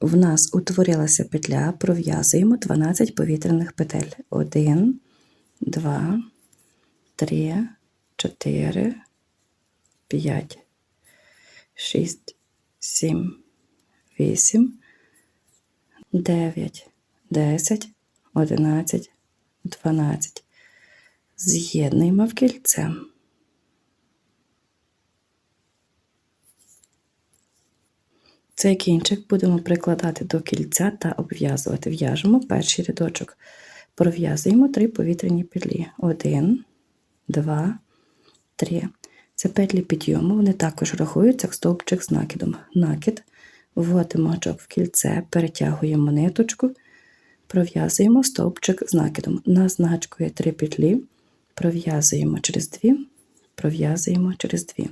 В нас утворилася петля, пров'язуємо 12 повітряних петель. 1, 2, 3, 4, 5, 6, 7, 8, 9, 10, 11, 12. З'єднуємо в кільце. Цей кінчик будемо прикладати до кільця та обв'язувати. В'яжемо перший рядочок. Пров'язуємо три повітряні петлі. Один, два, три. Це петлі підйому, вони також рахуються як стовпчик з накидом. Накид, вводимо гачок в кільце, перетягуємо ниточку, пров'язуємо стовпчик з накидом. У на гачку є три петлі, пров'язуємо через дві, пров'язуємо через дві.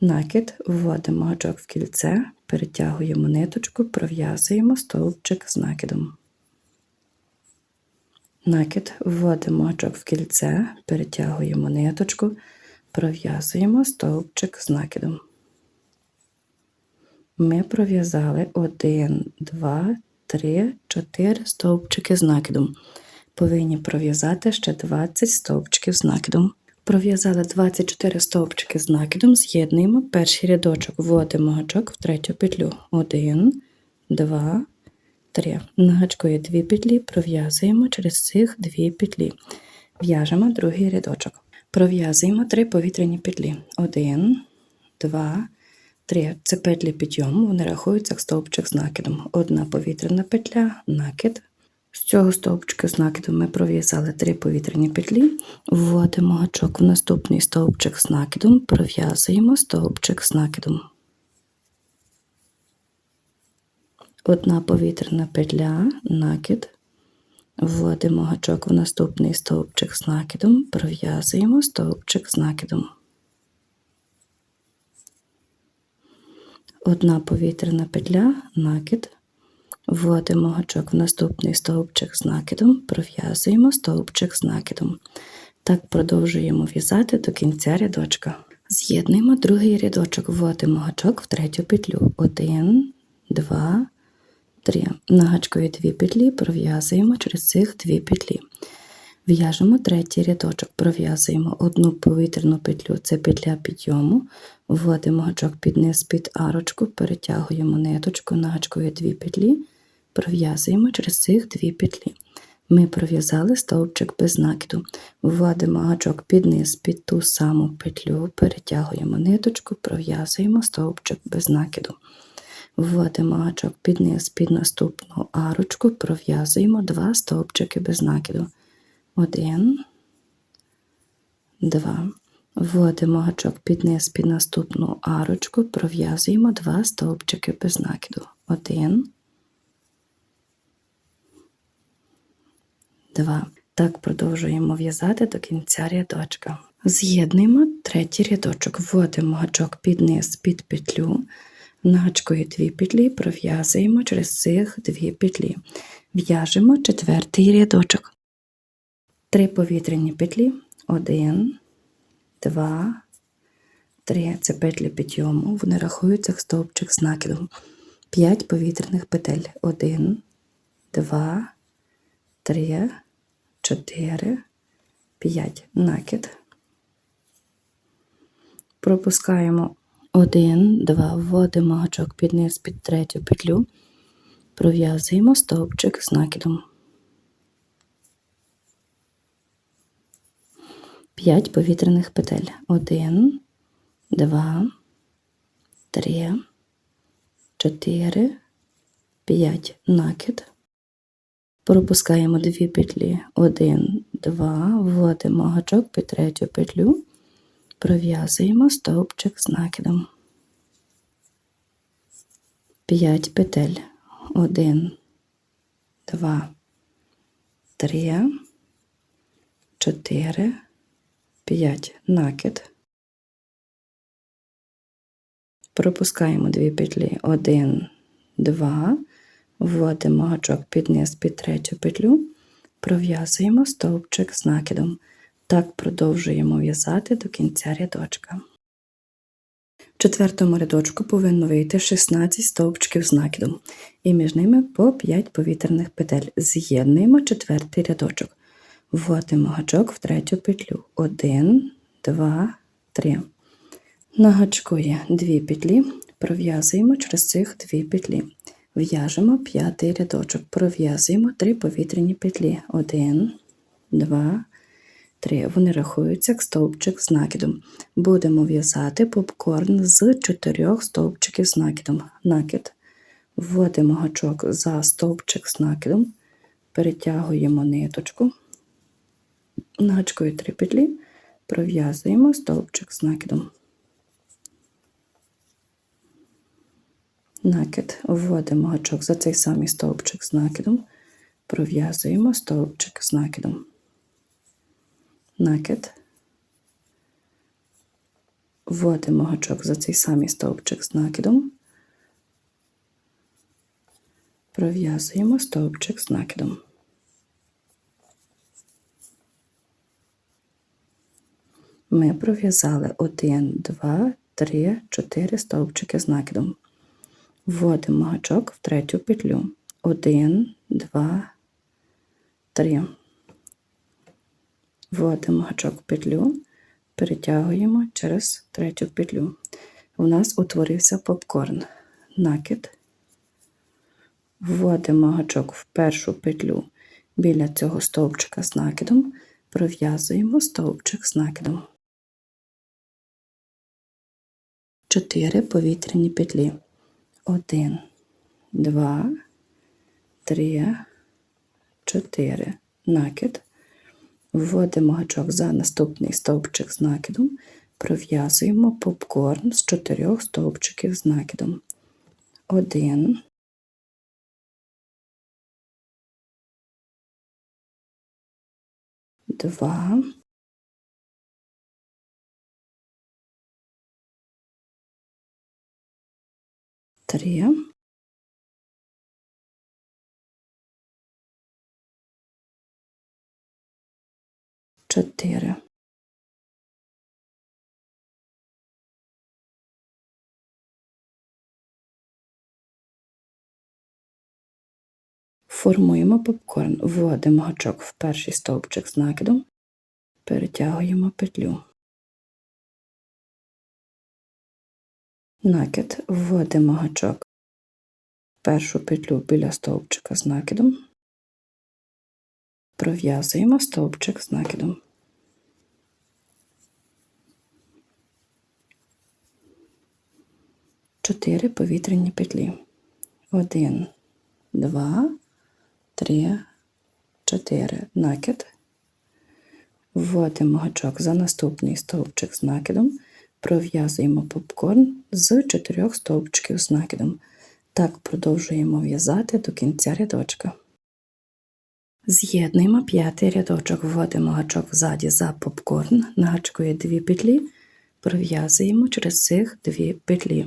Накид, вводимо гачок в кільце, перетягуємо ниточку, пров'язуємо стовпчик з накидом. Накид, вводимо гачок в кільце, перетягуємо ниточку, пров'язуємо стовпчик з накидом. Ми пров'язали 1, 2, 3, 4 стовпчики з накидом. Повинні пров'язати ще 20 стовпчиків з накидом. Пров'язали 24 стовпчики з накидом, з'єднуємо перший рядочок, вводимо гачок в третю петлю. 1, 2, 3. На гачку є 2 петлі, пров'язуємо через цих 2 петлі. В'яжемо другий рядочок. Пров'язуємо 3 повітряні петлі. 1, 2, 3. Це петлі підйому, вони рахуються як стовпчик з накидом. Одна повітряна петля, накид. З цього стовпчика з накидом ми пров'язали 3 повітряні петлі, вводимо гачок в наступний стовпчик з накидом, пров'язуємо стовпчик з накидом. Одна повітряна петля, накид, вводимо гачок в наступний стовпчик з накидом, пров'язуємо стовпчик з накидом. Одна повітряна петля, накид, Вводимо гачок в наступний стовпчик з накидом, пров'язуємо стовпчик з накидом. Так продовжуємо в'язати до кінця рядочка. З'єднуємо другий рядочок, вводимо гачок в третю петлю. 1, 2, 3. На гачкові дві петлі пров'язуємо через цих дві петлі. В'яжемо третій рядочок, пров'язуємо одну повітряну петлю, це петля підйому, вводимо гачок під низ під арочку, перетягуємо ниточку на гачкові дві петлі, пров'язуємо через цих дві петлі. Ми пров'язали стовпчик без накиду, вводимо гачок під низ під ту саму петлю, перетягуємо ниточку, пров'язуємо стовпчик без накиду. Вводимо гачок під низ під наступну арочку, пров'язуємо два стовпчики без накиду. Один, два. Вводимо гачок під низ під наступну арочку, пров'язуємо два стовпчики без накиду. Один, два. Так продовжуємо в'язати до кінця рядочка. З'єднуємо третій рядочок, вводимо гачок під низ під петлю, на дві петлі, пров'язуємо через цих дві петлі. В'яжемо четвертий рядочок. Три повітряні петлі. Один, два, три. Це петлі підйому. Вони рахуються як стовпчик з накидом. П'ять повітряних петель. Один, два, три, чотири, п'ять. Накид. Пропускаємо один, два, вводимо гачок під низ під третю петлю, пров'язуємо стовпчик з накидом. 5 повітряних петель. 1, 2, 3, 4, 5. Накид. Пропускаємо дві петлі. 1, 2, вводимо гачок під третю петлю, пров'язуємо стовпчик з накидом. 5 петель. 1, 2, 3, 4, 5 накид. Пропускаємо дві петлі 1, 2, вводимо гачок під низ під третю петлю, пров'язуємо стовпчик з накидом. Так продовжуємо в'язати до кінця рядочка. В четвертому рядочку повинно вийти 16 стовпчиків з накидом, і між ними по 5 повітряних петель. З'єднуємо четвертий рядочок. Вводимо гачок в третю петлю. 1, 2, 3. На гачку є 2 петлі, пров'язуємо через цих 2 петлі. В'яжемо п'ятий рядочок, пров'язуємо 3 повітряні петлі. 1, 2, 3. Вони рахуються як стовпчик з накидом. Будемо в'язати попкорн з 4 стовпчиків з накидом. Накид. Вводимо гачок за стовпчик з накидом, перетягуємо ниточку. На гачкою 3 петлі пров'язуємо стовпчик з накидом. Накид вводимо гачок за цей самий стовпчик з накидом, пров'язуємо стовпчик з накидом. Накид. Вводимо гачок за цей самий стовпчик з накидом, пров'язуємо стовпчик з накидом. Ми пров'язали 1, 2, 3, 4 стовпчики з накидом. Вводимо гачок в третю петлю. 1, 2, 3. Вводимо гачок в петлю, перетягуємо через третю петлю. У нас утворився попкорн. Накид. Вводимо гачок в першу петлю біля цього стовпчика з накидом, пров'язуємо стовпчик з накидом. 4 повітряні петлі. 1, 2, 3, 4. Накид. Вводимо гачок за наступний стовпчик з накидом, пров'язуємо попкорн з 4 стовпчиків з накидом. 1, Два. Три. Чотири. Формуємо попкорн, вводимо гачок в перший стовпчик з накидом, перетягуємо петлю. Накид, вводимо гачок першу петлю біля стовпчика з накидом, пров'язуємо стовпчик з накидом. Чотири повітряні петлі. Один, два, три, чотири. Накид. Вводимо гачок за наступний стовпчик з накидом, пров'язуємо попкорн з чотирьох стовпчиків з накидом. Так продовжуємо в'язати до кінця рядочка. З'єднуємо п'ятий рядочок, вводимо гачок взаді за попкорн, на гачку є дві петлі, пров'язуємо через цих дві петлі.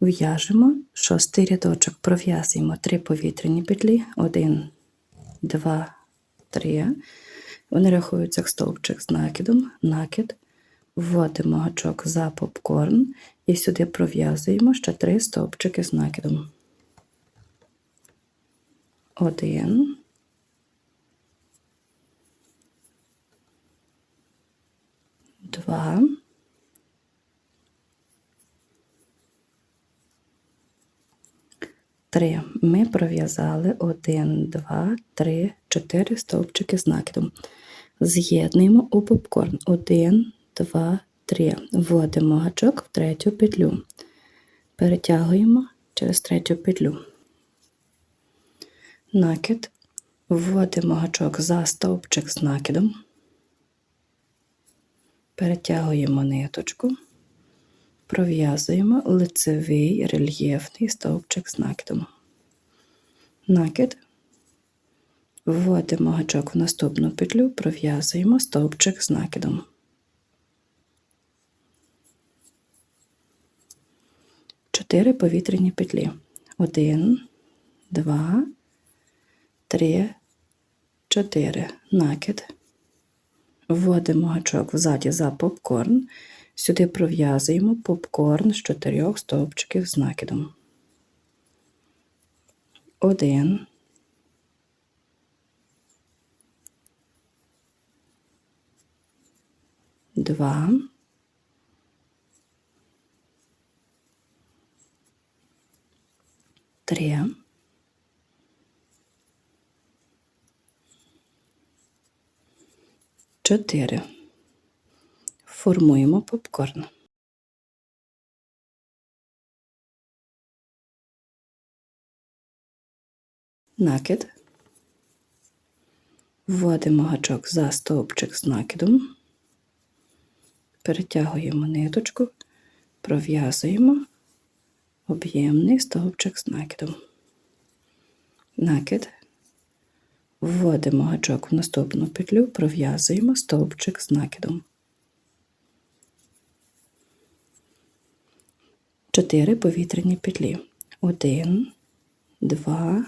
В'яжемо шостий рядочок, пров'язуємо три повітряні петлі, один, два, три. Вони рахуються як стовпчик з накидом, накид, вводимо гачок за попкорн і сюди пров'язуємо ще три стовпчики з накидом. Один. Два. Три. Ми пров'язали один, два, три, чотири стовпчики з накидом. З'єднуємо у попкорн. Один, два, три. Вводимо гачок в третю петлю. Перетягуємо через третю петлю. Накид. Вводимо гачок за стовпчик з накидом. Перетягуємо ниточку пров'язуємо лицевий рельєфний стовпчик з накидом. Накид, вводимо гачок в наступну петлю, пров'язуємо стовпчик з накидом. Чотири повітряні петлі. Один, два, три, чотири. Накид. Вводимо гачок взаді за попкорн. Сюди пров'язуємо попкорн з чотирьох стовпчиків з накидом. Один. Два. Три. Чотири. Формуємо попкорн. Накид. Вводимо гачок за стовпчик з накидом. Перетягуємо ниточку, пров'язуємо об'ємний стовпчик з накидом. Накид. Вводимо гачок в наступну петлю, пров'язуємо стовпчик з накидом. 4 повітряні петлі. 1, 2,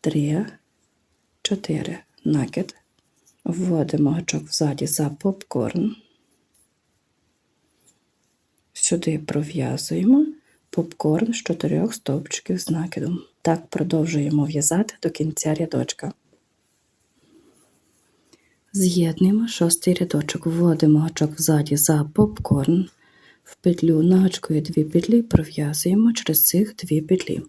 3, 4. Накид. Вводимо гачок взаді за попкорн. Сюди пров'язуємо попкорн з чотирьох стовпчиків з накидом. Так продовжуємо в'язати до кінця рядочка. З'єднуємо шостий рядочок, вводимо гачок взаді за попкорн, в петлю нагачкою дві петлі пров'язуємо через цих дві петлі.